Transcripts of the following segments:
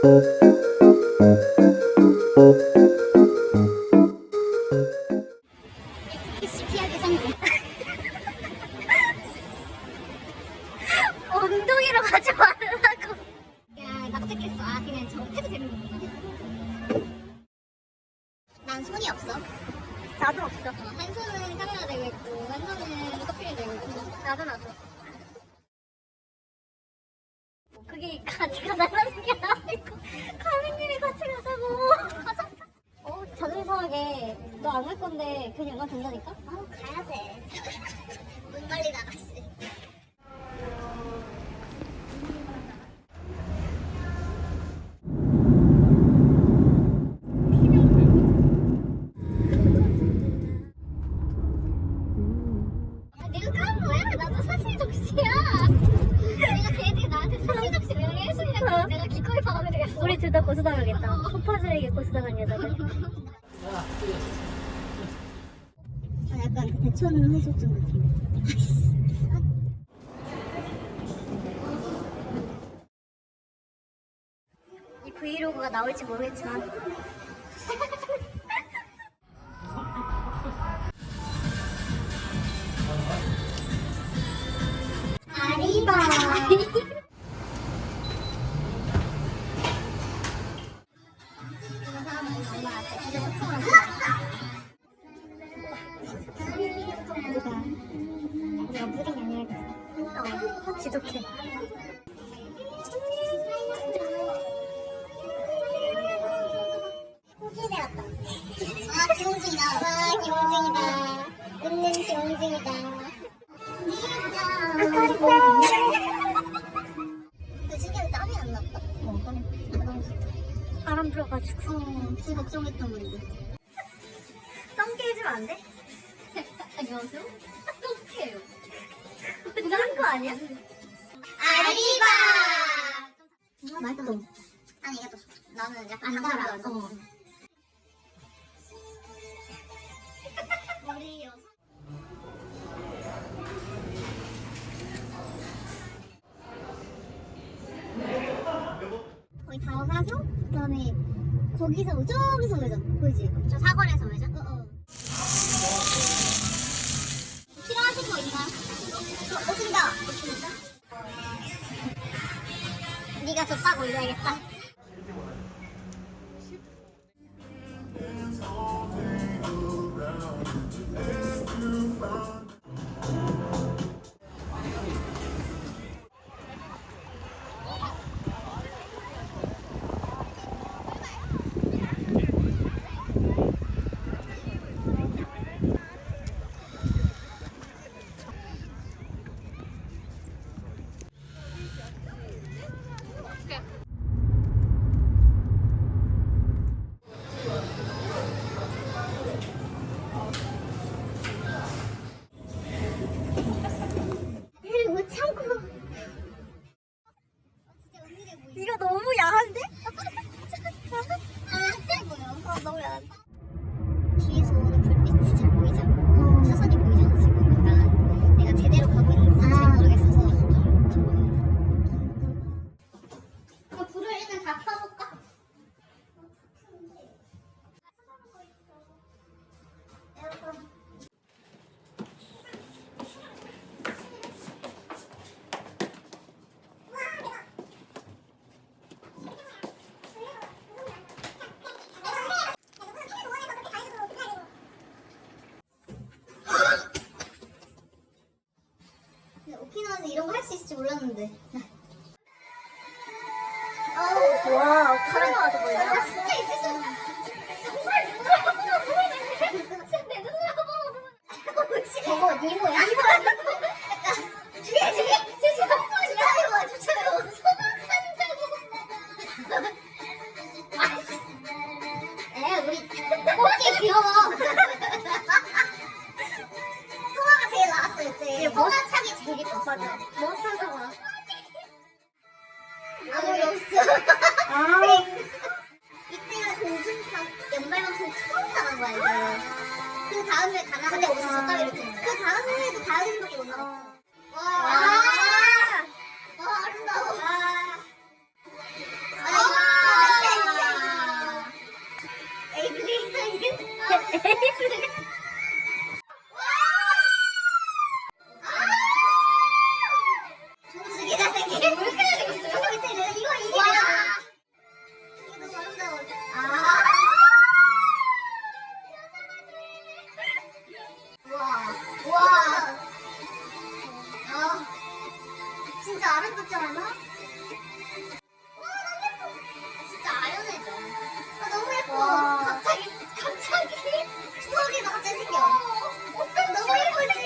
Música 그게 같이 가달라는 게 아니고 가는 길에 같이 가자고 가자 어? 자존심 상하게 너 안 올 건데 그냥 너 된다니까? 아 가야 돼. 눈 빨리 나갔어. 고소당하겠다. 허파즈에게 고소당한 여자들. 아, 약간 그 대처는 해줬던 같은데. 이 브이로그가 나올지 모르겠지만. 아리바. 아니야? 아리바. 아, 맛있어. 아니 이게 나는 약간 안 달아. 어. 머리요. 거의 다 와서 그다음에 거기서 저기서 회전 보이지? 저 사거리에서 회전. Saya. 할수 있을지 몰랐는데. 있어. 아. 이때가 공중 연말방송 처음 나간 거야 이거. 그 다음에 가나 근데 없었어. 그 다음에도 다음밖에 못 나왔어. 와. 너무 예쁘지?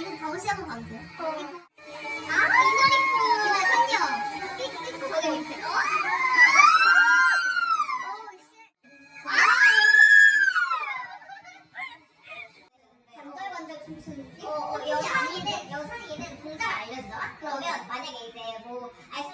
이거 다시 한번 봐주세요. 여상이는 동작을 알려줘. 그러면 만약에 이제 뭐 아이스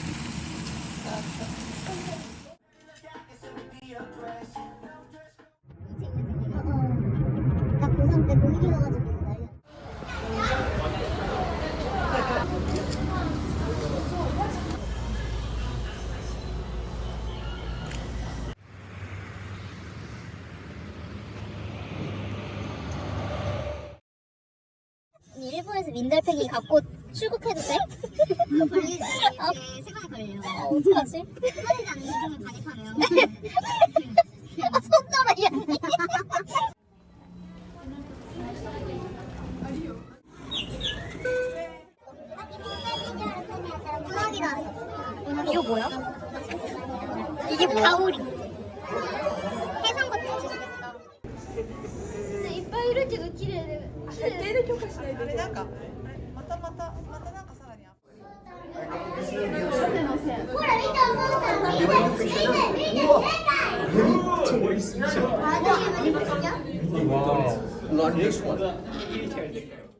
일본에서 민달팽이 갖고 출국해도 돼? 걸리지. 어. 네, 시간이 걸려요. 어, 어떡하지? 하지 않는 이름을 반입하면. 아, 손 떨어, 야. 이거 뭐야? 이게 가오리. Wow. Not this one.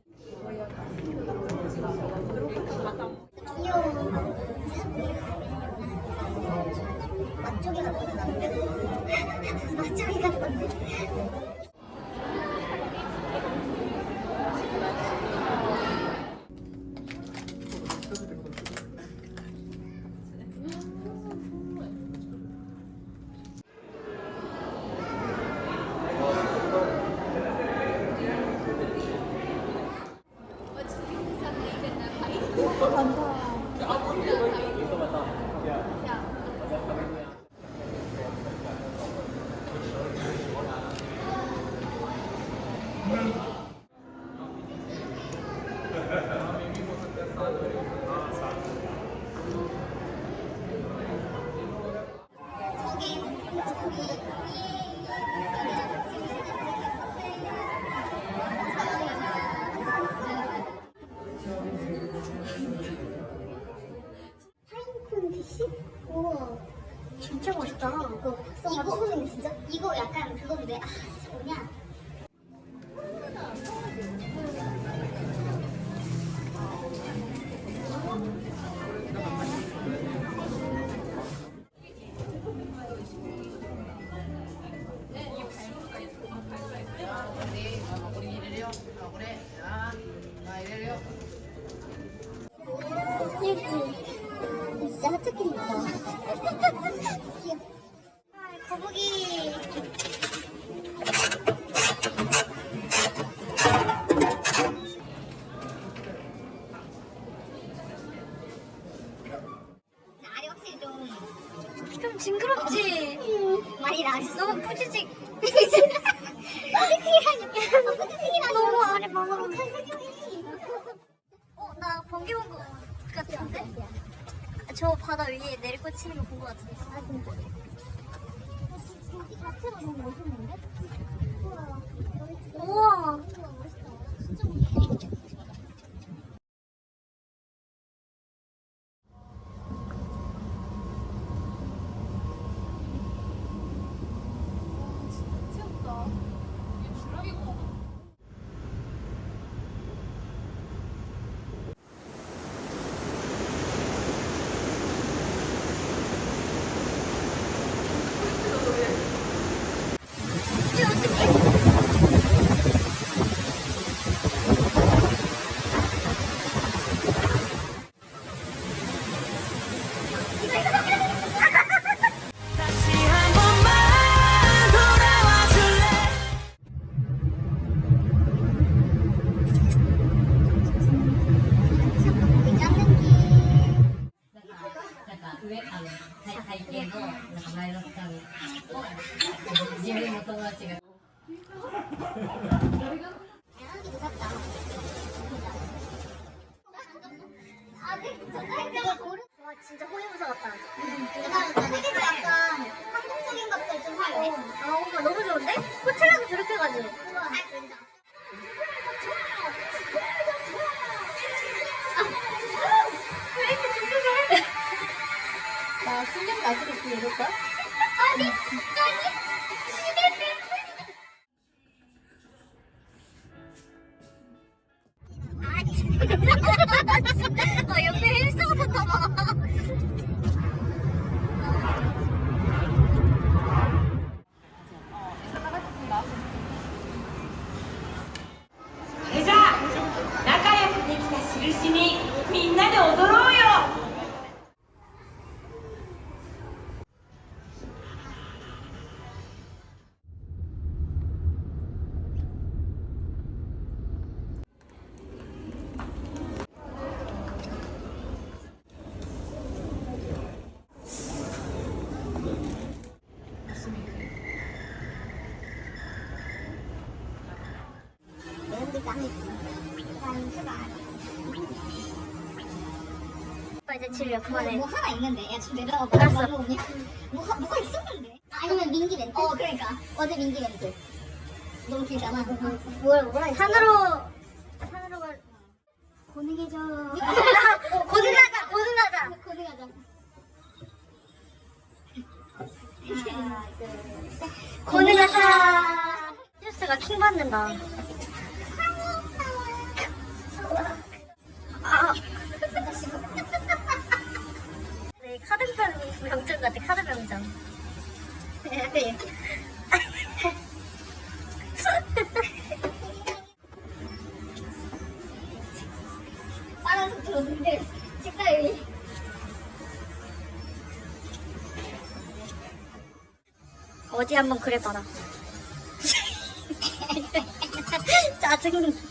파인콘 피시? 우와 진짜 맛있다. 이거 이거 진짜 이거 약간 그건데 아, 내일 꽂히는 거 본 거 같은데. 아, 본 거. 자체가 너무 멋있는데? 우와. 우와. 멋있다. 진짜 멋있다. 오빠 이제 그만해. 뭐 하나 있는데 야 지금 내려가 알았어. 뭐 뭐가 뭐가 있었는데 아, 아니면 민기 멘트 어 그러니까 어제 민기 멘트 너무 길잖아 뭘 뭐라 했어? 산으로 산으로 갈. 고능해져 고등하자 고등하자. 고능하자 고등하자. 뉴스가 킹 받는다. 아. 네, 카드병 명장 같아, 카드 명장. 식사율이 어디 한번 그래봐라. 짜증.